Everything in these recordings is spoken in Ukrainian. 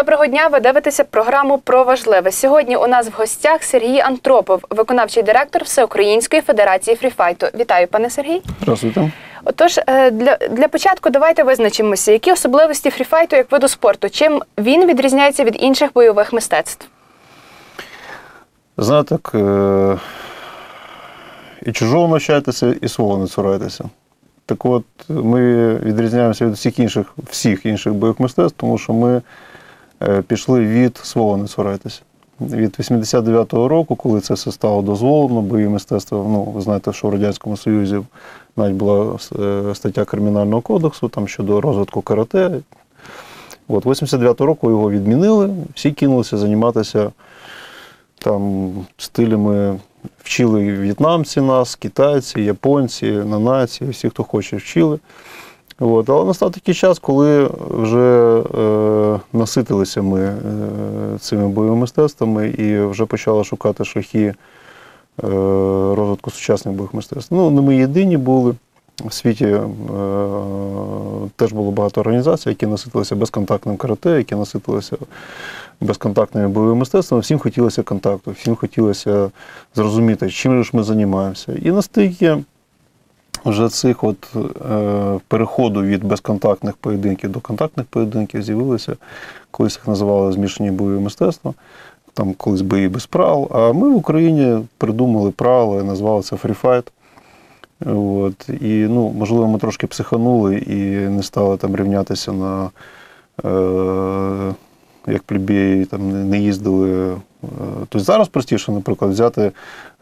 Доброго дня. Ви дивитеся програму про важливе. Сьогодні у нас в гостях Сергій Антропов, виконавчий директор Всеукраїнської федерації фріфайту. Вітаю, пане Сергій. Здравствуйте. Отож, е, для, для початку давайте визначимося, які особливості фріфайту як виду спорту. Чим він відрізняється від інших бойових мистецтв? Знаєте, так, е, і чужого навчайтеся, і свого не цурайтеся. Так от, ми відрізняємося від всіх інших, всіх інших бойових мистецтв, тому що ми пішли від свого не цурайтеся. Від 89-го року, коли це все стало дозволено, бойові мистецтва, ну, ви знаєте, що в Радянському Союзі навіть була е, стаття Кримінального кодексу там, щодо розвитку карате. От 89-го року його відмінили, всі кинулися займатися там стилями вчили в'єтнамці нас, китайці, японці, нанайці, всі, хто хоче, вчили. От. Але настав такий час, коли вже е, наситилися ми е, цими бойовими мистецтвами і вже почали шукати шляхи е, розвитку сучасних бойових мистецтв. Ну, не ми єдині були. В світі е, теж було багато організацій, які наситилися безконтактним карате, які наситилися безконтактними бойовими мистецтвами. Всім хотілося контакту, всім хотілося зрозуміти, чим ж ми займаємося. І настільки вже цих от е, переходу від безконтактних поєдинків до контактних поєдинків з'явилися, колись їх називали змішані бойові мистецтва. Там колись бої без правил. А ми в Україні придумали правила назвали це фріфайт. От. І, ну, можливо, ми трошки психанули і не стали там рівнятися на е, як плебеї, там не їздили. Е, тобто зараз простіше, наприклад, взяти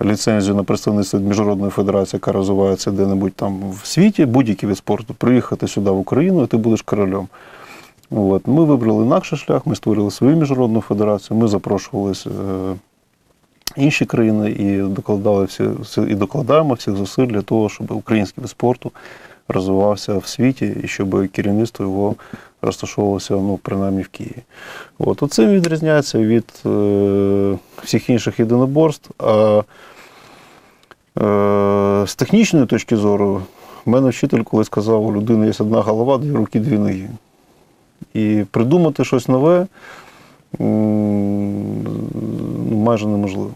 ліцензію на представництво міжнародної федерації, яка розвивається де-небудь там в світі, будь-який від спорту, приїхати сюди в Україну, і ти будеш королем. От. Ми вибрали інакший шлях, ми створили свою міжнародну федерацію, ми запрошували е, інші країни і докладали всі, і докладаємо всіх зусиль для того, щоб український вид спорту розвивався в світі і щоб керівництво його розташовувалося ну, принаймні в Києві. От. Оце відрізняється від е, всіх інших єдиноборств. А е, з технічної точки зору, в мене вчитель колись сказав, у людини є одна голова, дві руки, дві ноги. І придумати щось нове ну, майже неможливо.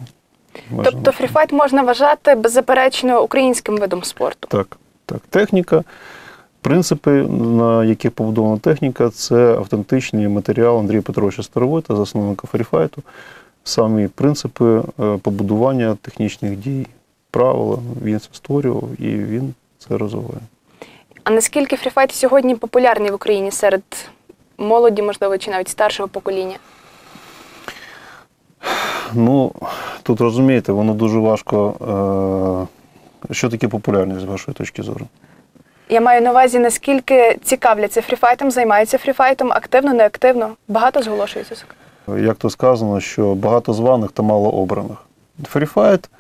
Майже Тобто неможливо. фріфайт можна вважати беззаперечно українським видом спорту. Так, так. Техніка, принципи, на яких побудована техніка, це автентичний матеріал Андрія Петровича Старовойта, засновника фріфайту. Самі принципи е, побудування технічних дій, правила він це створював і він це розвиває. А наскільки фріфайт сьогодні популярний в Україні серед молоді, можливо, чи навіть старшого покоління? Ну, тут розумієте, воно дуже важко. Е, що таке популярність з вашої точки зору? Я маю на увазі, наскільки цікавляться фріфайтом, займаються фріфайтом, активно, неактивно. Багато зголошується. Як то сказано, що багато званих та мало обраних. Фріфайт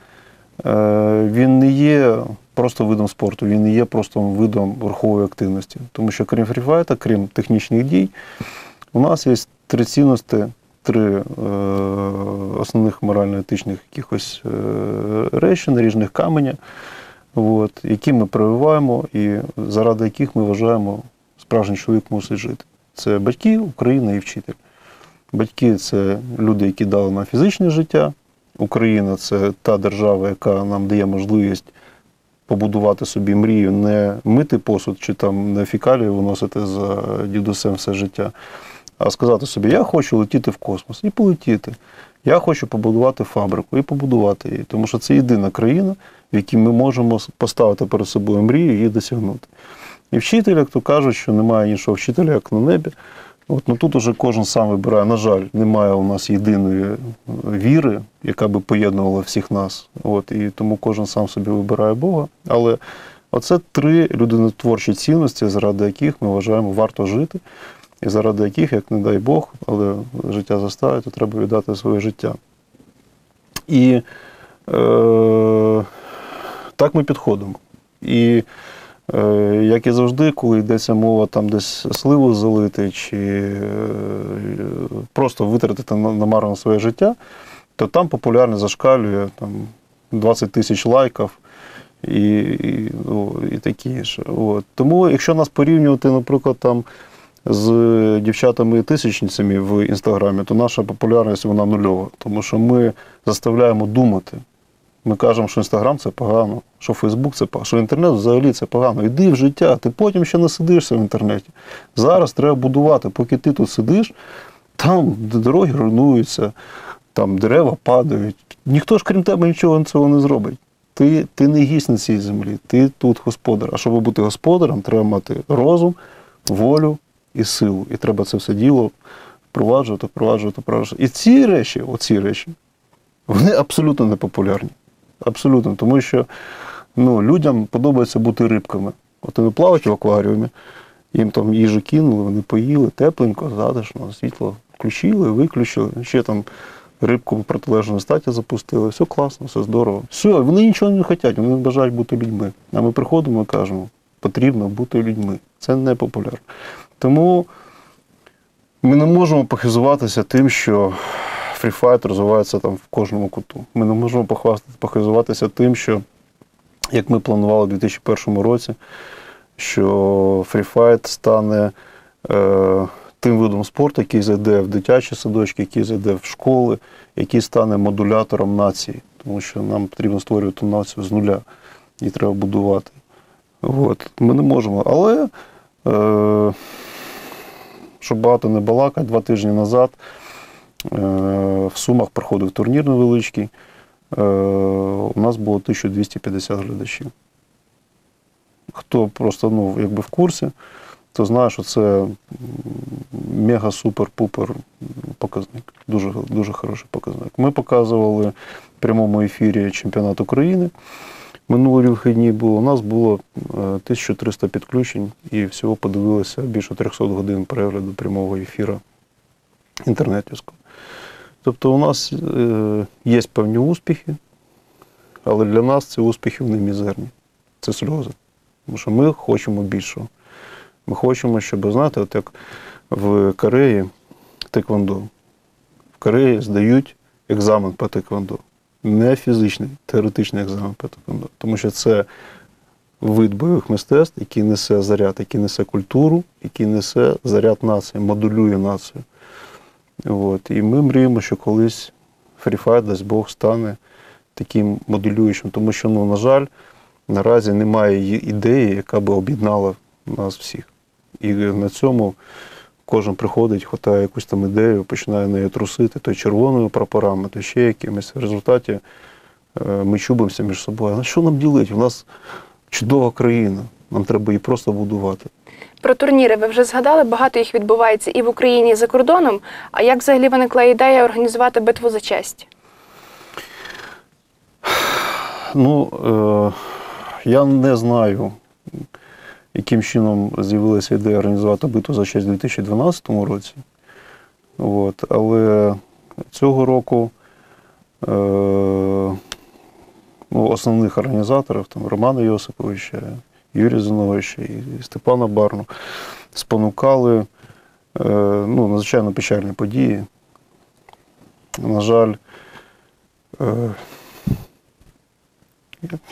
е, він не є просто видом спорту, він не є просто видом верхової активності. Тому що крім фріфайта, крім технічних дій, у нас є три цінності, три е, основних морально-етичних якихось е, речі, наріжних каменя, от, які ми прививаємо і заради яких ми вважаємо, справжній чоловік мусить жити. Це батьки, Україна і вчитель. Батьки це люди, які дали нам фізичне життя. Україна це та держава, яка нам дає можливість побудувати собі мрію, не мити посуд чи там не фікалії виносити за дідусем все життя, сказати собі, я хочу летіти в космос і полетіти. Я хочу побудувати фабрику і побудувати її. Тому що це єдина країна, в якій ми можемо поставити перед собою мрію і її досягнути. І вчитель, як то кажуть, що немає іншого вчителя, як на небі. От, ну Тут уже кожен сам вибирає. На жаль, немає у нас єдиної віри, яка би поєднувала всіх нас. От, І тому кожен сам собі вибирає Бога. Але оце три людинотворчі цінності, заради яких ми вважаємо варто жити, і заради яких, як не дай Бог, але життя заставить, то треба віддати своє життя. І е, так ми підходимо. І Е, як і завжди, коли йдеться мова там десь сливу залити чи е, просто витратити намарно своє життя, то там популярність зашкалює там 20 тисяч лайків і і, ну, і такі ж. От. Тому, якщо нас порівнювати, наприклад, там з дівчатами-тисячницями в інстаграмі, то наша популярність вона нульова. Тому що ми заставляємо думати. Ми кажемо, що інстаграм це погано, що Фейсбук це погано, що інтернет взагалі це погано. Іди в життя, ти потім ще не сидишся в інтернеті. Зараз треба будувати, поки ти тут сидиш, там дороги руйнуються, там дерева падають. Ніхто ж крім тебе нічого цього не зробить. Ти, ти не гість на цій землі, ти тут господар. А щоб бути господарем, треба мати розум, волю і силу. І треба це все діло впроваджувати, впроваджувати, впроваджувати. І ці речі, оці речі, вони абсолютно не популярні. Абсолютно. Тому що ну, людям подобається бути рибками. От вони плавають в акваріумі, їм там їжу кинули, вони поїли, тепленько, затишно, світло включили, виключили. Ще там рибку в протилежної статі запустили. Все класно, все здорово. Все, вони нічого не хочуть, вони бажають бути людьми. А ми приходимо і кажемо, потрібно бути людьми. Це не популярно. Тому ми не можемо похизуватися тим, що фріфайт розвивається там в кожному куту. Ми не можемо похизуватися тим, що як ми планували у 2001 році, що фріфайт стане е, тим видом спорту, який зайде в дитячі садочки, який зайде в школи, який стане модулятором нації. Тому що нам потрібно створювати націю з нуля. Її треба будувати. От. Ми не можемо. Але, е, щоб багато не балакати, два тижні назад е, в Сумах проходив турнір невеличкий. Е, у нас було 1250 глядачів. Хто просто ну, якби в курсі, то знає, що це мега-супер-пупер показник. Дуже, дуже хороший показник. Ми показували в прямому ефірі чемпіонат України. Минулі вихідні було. У нас було е, 1300 підключень і всього подивилося більше 300 годин перегляду прямого ефіру інтернетівського. Тобто у нас е, є певні успіхи, але для нас ці успіхи вони мізерні. Це сльози. Тому що ми хочемо більшого. Ми хочемо, щоб, знаєте, от як в Кореї теквондо. В Кореї здають екзамен по теквондо. Не фізичний, теоретичний екзамен теквондо. Тому що це вид бойових мистецтв, який несе заряд, який несе культуру, який несе заряд нації, модулює націю. От. І ми мріємо, що колись фріфайт, дасть Бог, стане таким моделюючим, тому що, ну, на жаль, наразі немає ідеї, яка би об'єднала нас всіх. І на цьому кожен приходить, хватає якусь там ідею, починає нею трусити, то червоними прапорами, то ще якимось. В результаті е, ми чубимося між собою. А що нам ділити? У нас чудова країна, нам треба її просто будувати. Про турніри ви вже згадали, багато їх відбувається і в Україні, і за кордоном. А як взагалі виникла ідея організувати битву за честь? Ну, е, я не знаю, яким чином з'явилася ідея організувати битву за честь у 2012 році. От, але цього року е, ну, основних організаторів, там, Романа Йосиповича, Юрія Зиновича і Степана Барну, спонукали е, ну, надзвичайно печальні події. На жаль, е,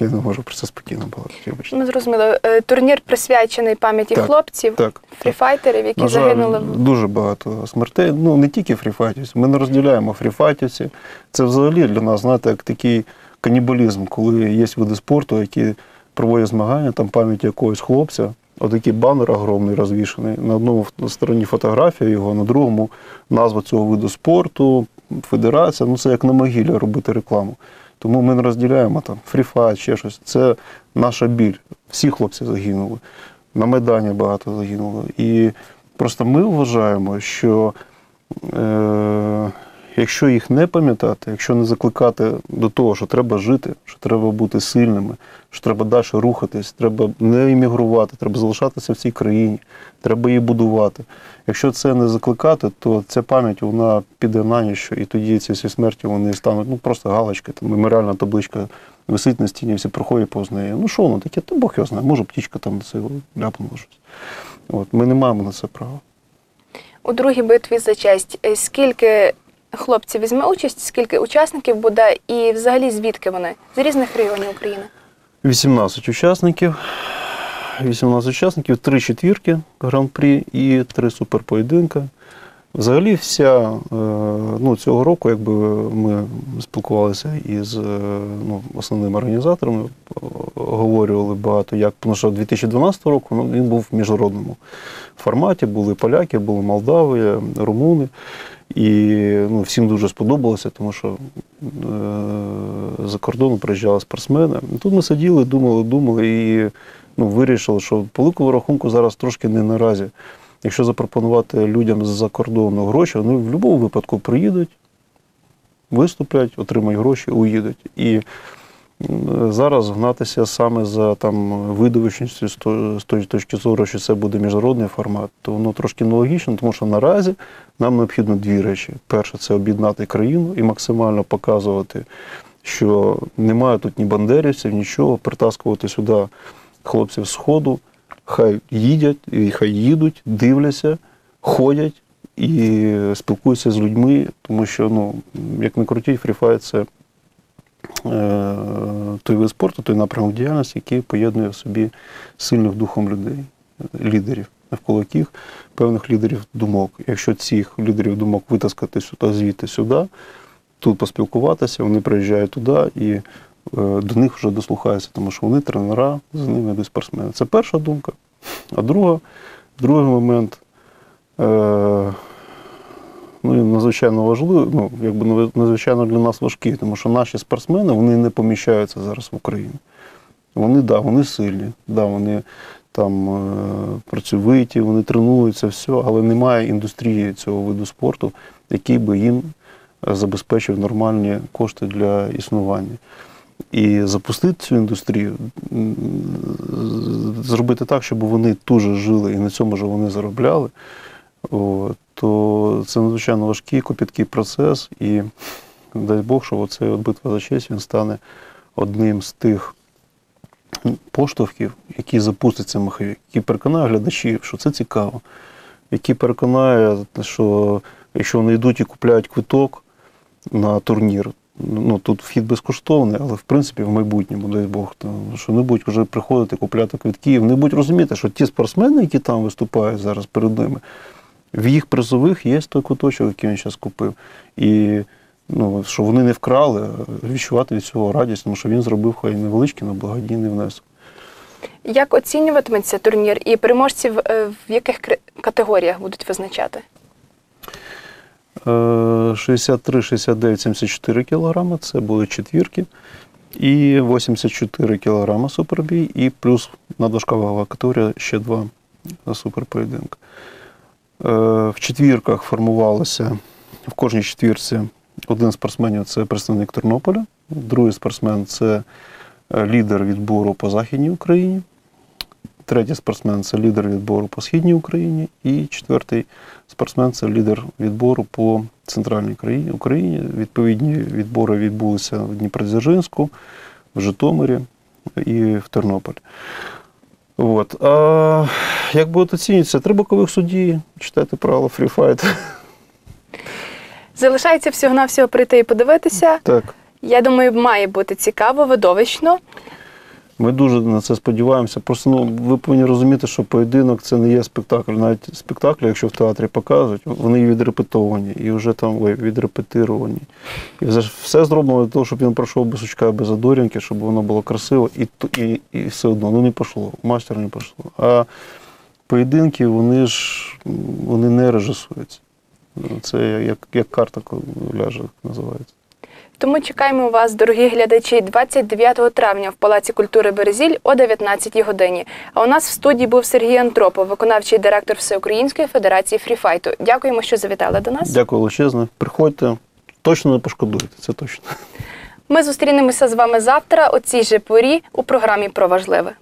я- не можу про це спокійно балакати. вибачте. Ну, зрозуміло, Е, турнір присвячений пам'яті Так, хлопців, Так. фріфайтерів, які На жаль, загинули дуже багато смертей. Ну не тільки фріфайтівці. Ми не розділяємо фріфайтівці. Це взагалі для нас, знаєте, як такий канібалізм, коли є види спорту, які проводять змагання, там пам'ять якогось хлопця. Отакий банер огромний розвішений. На одному стороні фотографія його, на другому назва цього виду спорту, федерація. Ну це як на могилі робити рекламу. Тому ми не розділяємо там фріфа, ще щось. Це наша біль. Всі хлопці загинули. На Майдані багато загинуло. І просто ми вважаємо, що е, якщо їх не пам'ятати, якщо не закликати до того, що треба жити, що треба бути сильними, що треба далі рухатись, треба не іммігрувати, треба залишатися в цій країні, треба її будувати. Якщо це не закликати, то ця пам'ять вона піде на ніщо, і тоді ці всі смерті вони стануть ну, просто галочки. Там меморіальна табличка висить на стіні, всі проходять повз неї. Ну що воно таке? Та Бог його знає, може птічка там це ляпнула щось. От, ми не маємо на це права. у другій битві за честь. Е, Скільки хлопців візьме участь, скільки учасників буде, і взагалі звідки вони? З різних регіонів України. 18 учасників. 18 учасників, три четвірки гран-прі і три суперпоєдинка. Взагалі, вся е, ну, цього року, якби ми спілкувалися із е, ну, основними організаторами, е, говорювали багато як, тому що 2012 року ну, він був в міжнародному форматі. Були поляки, були молдави, румуни. І ну, всім дуже сподобалося, тому що е, за кордону приїжджали спортсмени. Тут ми сиділи, думали, думали і ну, вирішили, що по великому рахунку зараз трошки не наразі. Якщо запропонувати людям з-за кордону гроші, вони в будь-якому випадку приїдуть, виступлять, отримають гроші, уїдуть. І зараз гнатися саме за там видовищністю з тої точки зору, що це буде міжнародний формат, то воно трошки нелогічно, тому що наразі нам необхідно дві речі. Перше це об'єднати країну і максимально показувати, що немає тут ні бандерівців, нічого, притаскувати сюди хлопців з Сходу, хай їдять, і хай їдуть, дивляться, ходять і спілкуються з людьми, тому що, ну, як не крутіть, фріфайт це той вид спорту, той напрямок діяльності, який поєднує в собі сильних духом людей, лідерів, навколо яких певних лідерів думок. Якщо цих лідерів думок витаскати сюди, звідти сюди, тут поспілкуватися, вони приїжджають туди і е, до них вже дослухаються, тому що вони тренера, за ними йдуть спортсмени. Це перша думка. А друга, другий момент. Ну, надзвичайно важливий, ну, якби надзвичайно для нас важкий, тому що наші спортсмени вони не поміщаються зараз в Україні. Вони, да, вони сильні, да, вони там е, працьовиті, вони тренуються, все, але немає індустрії цього виду спорту, який би їм е, забезпечив нормальні кошти для існування. І запустити цю індустрію, зробити так, щоб вони тут же жили і на цьому ж вони заробляли, о, то це надзвичайно важкий, копіткий процес. І дай Бог, що оцей битва за честь він стане одним з тих поштовхів, які запустить цей маховик, які переконає глядачів, що це цікаво, які переконає, що якщо вони йдуть і купляють квиток на турнір, ну тут вхід безкоштовний, але в принципі в майбутньому, дай Бог, то, що не будуть вже приходити купляти квитки, вони будуть розуміти, що ті спортсмени, які там виступають зараз перед ними, в їх призових є той квиточок, який він зараз купив. І ну, що вони не вкрали, відчувати від цього радість, тому що він зробив хай невеличкий, але благодійний внесок. Як оцінюватиметься турнір і переможців е, в яких категоріях будуть визначати? Е, 63, 69, 74 кілограми це були четвірки. І 84 кілограми супербій, і плюс надважка вагова категорія ще два суперпоєдинки. Е, В четвірках формувалося в кожній четвірці один спортсменів це представник Тернополя, другий спортсмен це е, лідер відбору по Західній Україні, третій спортсмен це лідер відбору по Східній Україні, і четвертий спортсмен це лідер відбору по центральній Україні. Відповідні відбори відбулися в Дніпродзержинську, в Житомирі і в Тернополі. От. А як будуть оцінюватися? Три бокових судді, читати правила фріфайт. Залишається всього-навсього прийти і подивитися. Так. Я думаю, має бути цікаво, видовищно. Ми дуже на це сподіваємося. Просто ну, ви повинні розуміти, що поєдинок це не є спектакль. Навіть спектаклі, якщо в театрі показують, вони відрепетовані і вже там відрепетировані. І все зроблено для того, щоб він пройшов без сучка, без задорінки, щоб воно було красиво, і, і, і все одно ну, не пішло. Мастер не пішло. А поєдинки, вони ж вони не режисуються. Це як, як карта ляже, називається. Тому чекаємо вас, дорогі глядачі, 29 травня в Палаці культури Березіль о 19 годині. А у нас в студії був Сергій Антропов, виконавчий директор Всеукраїнської федерації фріфайту. Дякуємо, що завітали до нас. Дякую величезне. Приходьте, точно не пошкодуєте, це точно. Ми зустрінемося з вами завтра о цій же порі у програмі про важливе.